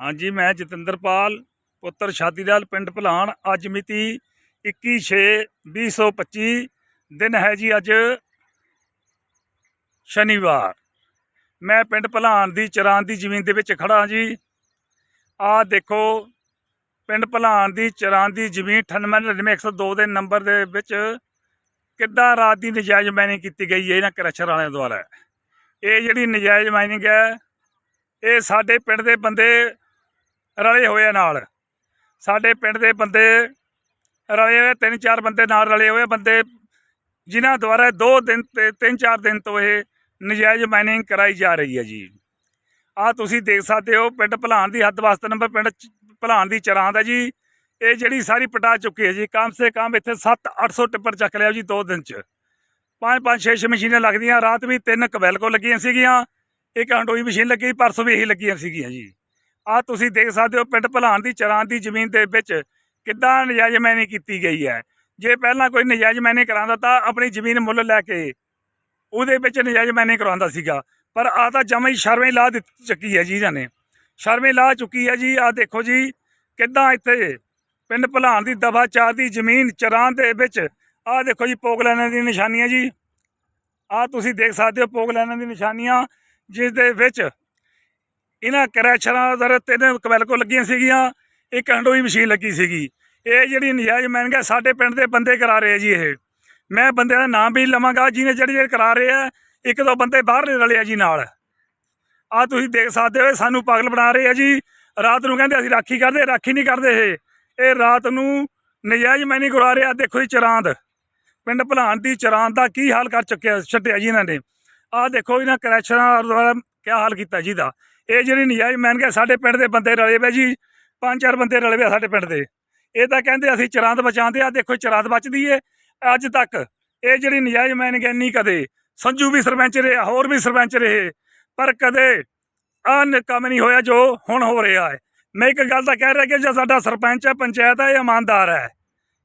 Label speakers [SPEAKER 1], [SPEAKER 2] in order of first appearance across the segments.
[SPEAKER 1] ਹਾਂਜੀ, ਮੈਂ ਜਤਿੰਦਰਪਾਲ, ਪੁੱਤਰ ਸ਼ਾਦੀਲਾਲ ਪਿੰਡ ਭਲਾਨ ਅੱਜ ਮਿਤੀ 21/6/2025 ਦਿਨ ਹੈ ਜੀ ਅੱਜ ਸ਼ਨੀਵਾਰ। ਮੈਂ ਪਿੰਡ ਭਲਾਨ ਦੀ ਚਰਾਂ ਦੀ ਜ਼ਮੀਨ ਦੇ ਵਿੱਚ ਖੜਾ ਜੀ। ਆਹ ਦੇਖੋ, ਪਿੰਡ ਭਲਾਨ ਦੀ ਚਰਾਂ ਦੀ ਜ਼ਮੀਨ 98102 ਦੇ ਨੰਬਰ ਦੇ ਵਿੱਚ ਕਿੱਦਾਂ ਰਾਤ ਦੀ ਨਜਾਇਜ਼ ਮਾਈਨਿੰਗ ਕੀਤੀ ਗਈ ਹੈ ਇਹਨਾਂ ਕਰੈਸ਼ਰ ਵਾਲਿਆਂ ਦੁਆਰਾ? ਇਹ ਜਿਹੜੀ ਨਜਾਇਜ਼ ਮਾਈਨਿੰਗ ਹੈ, ਇਹ ਸਾਡੇ ਪਿੰਡ ਦੇ ਬੰਦੇ ਰਲੇ ਹੋਏ ਆ ਨਾਲ। ਸਾਡੇ ਪਿੰਡ ਦੇ ਬੰਦੇ ਰਲੇ ਹੋਏ ਤਿੰਨ ਚਾਰ ਬੰਦੇ ਨਾਲ ਰਲੇ ਹੋਏ ਬੰਦੇ ਜਿਨ੍ਹਾਂ ਦੁਆਰਾ ਦੋ ਦਿਨ ਤੇ ਤਿੰਨ ਚਾਰ ਦਿਨ ਤੋਂ ਇਹ ਨਜਾਇਜ਼ ਮਾਈਨਿੰਗ ਕਰਾਈ ਜਾ ਰਹੀ ਹੈ ਜੀ। ਆ ਤੁਸੀਂ ਦੇਖ ਸਕਦੇ ਹੋ, ਪਿੰਡ ਭਲਾਣ ਦੀ ਹੱਦ ਵਾਸਤੇ ਨੰਬਰ ਪਿੰਡ ਭਲਾਨ ਦੀ ਚਰਾਂ ਦਾ ਜੀ। ਇਹ ਜਿਹੜੀ ਸਾਰੀ ਪਟਾ ਚੁੱਕੀ ਹੈ ਜੀ, ਕਮ ਸੇ ਕਮ ਇੱਥੇ 7 800 ਟਿੱਪਰ ਚੱਕ ਲਿਆ ਜੀ ਦੋ ਦਿਨ ਚ। ਪੰਜ ਪੰਜ, ਛੇ ਛੇ ਮਸ਼ੀਨਾਂ ਲੱਗਦੀਆਂ, ਰਾਤ ਵੀ ਤਿੰਨ ਕਬੈਲ ਕੋ ਲੱਗੀਆਂ ਸੀਗੀਆਂ। ਇੱਕ ਹੰਡੋਈ ਮਸ਼ੀਨ ਲੱਗੀ, ਪਰਸੋਂ ਵੀ ਇਹੀ ਲੱਗੀਆਂ ਸੀਗੀਆਂ ਜੀ। ਆ ਤੁਸੀਂ ਦੇਖ ਸਕਦੇ ਹੋ ਪਿੰਡ ਭਲਾਣ ਦੀ ਚਰਾਂ ਦੀ ਜ਼ਮੀਨ ਦੇ ਵਿੱਚ ਕਿੱਦਾਂ ਨਜਾਇਜ਼ ਮੈਨੇ ਕੀਤੀ ਗਈ ਹੈ। ਜੇ ਪਹਿਲਾਂ ਕੋਈ ਨਜਾਇਜ਼ ਮੈਨੇ ਕਰਾਉਂਦਾ ਤਾਂ ਆਪਣੀ ਜ਼ਮੀਨ ਮੁੱਲ ਲੈ ਕੇ ਉਹਦੇ ਵਿੱਚ ਨਜਾਇਜ਼ ਮੈਨੇ ਕਰਵਾਉਂਦਾ ਸੀਗਾ। ਪਰ ਆ ਤਾਂ ਜਮਾ ਹੀ ਸ਼ਰਮੇ ਲਾ ਦਿੱਤ, ਚੱਕੀ ਹੈ ਜੀ ਇਹਨਾਂ ਨੇ। ਸ਼ਰਮੇ ਲਾ ਚੁੱਕੀ ਹੈ ਜੀ। ਆ ਦੇਖੋ ਜੀ ਕਿੱਦਾਂ ਇੱਥੇ ਪਿੰਡ ਭਲਾਣ ਦੀ ਦਫਾ ਚਾਰ ਦੀ ਜ਼ਮੀਨ ਚਰਾਂ ਦੇ ਵਿੱਚ, ਆ ਦੇਖੋ ਜੀ ਪੋਗ ਲੈਣੇ ਦੀ ਨਿਸ਼ਾਨੀਆਂ ਜੀ। ਆ ਤੁਸੀਂ ਦੇਖ ਸਕਦੇ ਹੋ ਪੋਗ ਲੈਣੇ ਦੀ ਨਿਸ਼ਾਨੀਆਂ, ਜਿਸ ਦੇ ਵਿੱਚ ਇਹਨਾਂ ਕਰੈਸ਼ਰਾਂ ਦਰ ਤਿੰਨ ਕਵੈਲ ਲੱਗੀਆਂ ਸੀਗੀਆਂ, ਇੱਕ ਹੰਡੋਈ ਮਸ਼ੀਨ ਲੱਗੀ ਸੀਗੀ। ਇਹ ਜਿਹੜੀ ਨਜਾਇਜ਼ ਮਹਿੰਗਾ ਸਾਡੇ ਪਿੰਡ ਦੇ ਬੰਦੇ ਕਰਾ ਰਹੇ ਆ ਜੀ ਇਹ। ਮੈਂ ਬੰਦਿਆਂ ਦਾ ਨਾਮ ਵੀ ਲਵਾਂਗਾ, ਜਿਹਨੇ ਜਿਹੜੇ ਜਿਹੜੇ ਕਰਾ ਰਹੇ ਆ, ਇੱਕ ਦੋ ਬੰਦੇ ਬਾਹਰ ਰਲੇ ਜੀ ਨਾਲ। ਆ ਤੁਸੀਂ ਦੇਖ ਸਕਦੇ ਹੋ, ਇਹ ਸਾਨੂੰ ਪਾਗਲ ਬਣਾ ਰਹੇ ਆ ਜੀ। ਰਾਤ ਨੂੰ ਕਹਿੰਦੇ ਅਸੀਂ ਰਾਖੀ ਕਰਦੇ, ਰਾਖੀ ਨਹੀਂ ਕਰਦੇ ਇਹ। ਇਹ ਰਾਤ ਨੂੰ ਨਜਾਇਜ਼ ਮੈਨੀ ਨਹੀਂ ਰਹੇ ਰਿਹਾ ਦੇਖੋ ਜੀ ਚਰਾਂਦ। ਪਿੰਡ ਭਲਾਨ ਦੀ ਚਰਾਂਦ ਦਾ ਕੀ ਹਾਲ ਕਰ ਚੁੱਕਿਆ, ਛੱਡਿਆ ਜੀ ਇਹਨਾਂ ਨੇ। ਆ ਦੇਖੋ ਇਹਨਾਂ ਕਰੈਸ਼ਰਾਂ ਦੁਆਰਾ ਕੀ ਹਾਲ ਕੀਤਾ ਜੀ ਦਾ। ਇਹ ਜਿਹੜੀ ਨਜਾਇਜ਼ ਮੈਨ ਕੇ ਸਾਡੇ ਪਿੰਡ ਦੇ ਬੰਦੇ ਰਲੇ ਵੇ ਜੀ, ਪੰਜ ਚਾਰ ਬੰਦੇ ਰਲੇ ਵੇ ਸਾਡੇ ਪਿੰਡ ਦੇ। ਇਹ ਤਾਂ ਕਹਿੰਦੇ ਅਸੀਂ ਚਰਾਂਦ ਬਚਾਉਂਦੇ ਆ ਦੇਖੋ ਚਰਾਂਦ ਬਚਦੀ ਏ, ਅੱਜ ਤੱਕ ਇਹ ਜਿਹੜੀ ਨਜਾਇਜ਼ ਮੈਨ ਕੇ ਨਹੀਂ ਕਦੇ, ਸੰਜੂ ਵੀ ਸਰਪੰਚ ਰਿਹਾ, ਹੋਰ ਵੀ ਸਰਪੰਚ ਰਹੇ, ਪਰ ਕਦੇ ਆਹ ਕੰਮ ਨਹੀਂ ਹੋਇਆ ਜੋ ਹੁਣ ਹੋ ਰਿਹਾ ਹੈ। ਮੈਂ ਇੱਕ ਗੱਲ ਤਾਂ ਕਹਿ ਰਿਹਾ ਕਿ ਜੇ ਸਾਡਾ ਸਰਪੰਚ ਹੈ, ਪੰਚਾਇਤ ਹੈ, ਇਹ ਇਮਾਨਦਾਰ ਹੈ।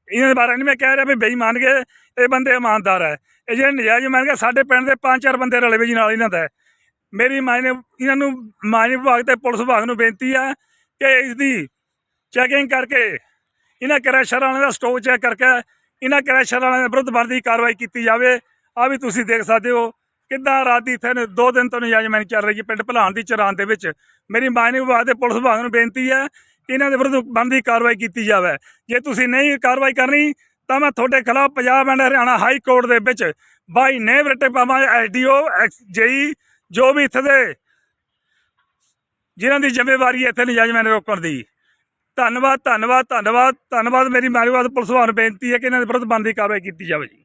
[SPEAKER 1] ਇਹਨਾਂ ਦੇ ਬਾਰੇ ਨਹੀਂ ਮੈਂ ਕਹਿ ਰਿਹਾ ਵੀ ਬੇਈਮਾਨ ਕੇ ਇਹ ਬੰਦੇ ਇਮਾਨਦਾਰ ਹੈ। ਇਹ ਜਿਹੜੇ ਨਜਾਇਜ਼ ਮੰਨ ਕੇ ਸਾਡੇ ਪਿੰਡ ਦੇ ਪੰਜ ਚਾਰ ਬੰਦੇ ਰਲੇ ਵੀ ਜੀ ਨਾਲ ਇਹਨਾਂ ਦਾ ਮੇਰੀ ਮਾਇਨੇ ਇਹਨਾਂ ਨੂੰ ਮਾਇਨੇ ਵਿਭਾਗ ਤੇ ਪੁਲਿਸ ਵਿਭਾਗ ਨੂੰ ਬੇਨਤੀ ਹੈ ਕਿ ਇਸ ਦੀ ਚੈਕਿੰਗ ਕਰਕੇ ਇਹਨਾਂ ਕਰੈਸ਼ਰ ਵਾਲਿਆਂ ਦਾ ਸਟੋਕ ਚੈੱਕ ਕਰਕੇ ਇਹਨਾਂ ਕਰੈਸ਼ਰ ਵਾਲਿਆਂ ਦੇ ਵਿਰੁੱਧ ਬਣਦੀ ਕਾਰਵਾਈ ਕੀਤੀ ਜਾਵੇ। ਆ ਵੀ ਤੁਸੀਂ ਦੇਖ ਸਕਦੇ ਹੋ ਕਿੱਦਾਂ ਰਾਤ ਦੀ ਇੱਥੇ ਦੋ ਦਿਨ ਤੋਂ ਨਜਾਇਜ਼ ਮੈਨੀ ਚੱਲ ਰਹੀ ਹੈ ਪਿੰਡ ਭਲਾਨ ਦੀ ਚਰਾਂ ਦੇ ਵਿੱਚ। ਮੇਰੀ ਮਾਇਨੇ ਵਿਭਾਗ ਤੇ ਪੁਲਿਸ ਵਿਭਾਗ ਨੂੰ ਬੇਨਤੀ ਹੈ ਕਿ ਇਹਨਾਂ ਦੇ ਵਿਰੁੱਧ ਬਣਦੀ ਕਾਰਵਾਈ ਕੀਤੀ ਜਾਵੇ। ਜੇ ਤੁਸੀਂ ਨਹੀਂ ਕਾਰਵਾਈ ਕਰਨੀ ਤਾਂ ਮੈਂ ਤੁਹਾਡੇ ਖਿਲਾਫ Punjab and Haryana high court ਦੇ ਵਿੱਚ ਬਾਈ ਨੇਮ ਰਿਟੇ ਪਾਵਾਂ ਐਸਡੀਓ ਜੇਈ ਜੋ ਵੀ ਇੱਥੇ ਦੇ ਜਿਨ੍ਹਾਂ ਦੀ ਜ਼ਿੰਮੇਵਾਰੀ ਹੈ, ਇੱਥੇ ਨਜਾਇਜ਼ ਮੈਨੇ ਰੋਕਣ ਦੀ। ਧੰਨਵਾਦ ਧੰਨਵਾਦ ਧੰਨਵਾਦ ਧੰਨਵਾਦ। ਮੇਰੀ ਮਾਨਵਵਾਦ ਪੁਲਿਸ ਵਾਲ ਬੇਨਤੀ ਹੈ ਕਿ ਇਹਨਾਂ ਦੇ ਵਿਰੁੱਧ ਬਣਦੀ ਕਾਰਵਾਈ ਕੀਤੀ ਜਾਵੇ ਜੀ।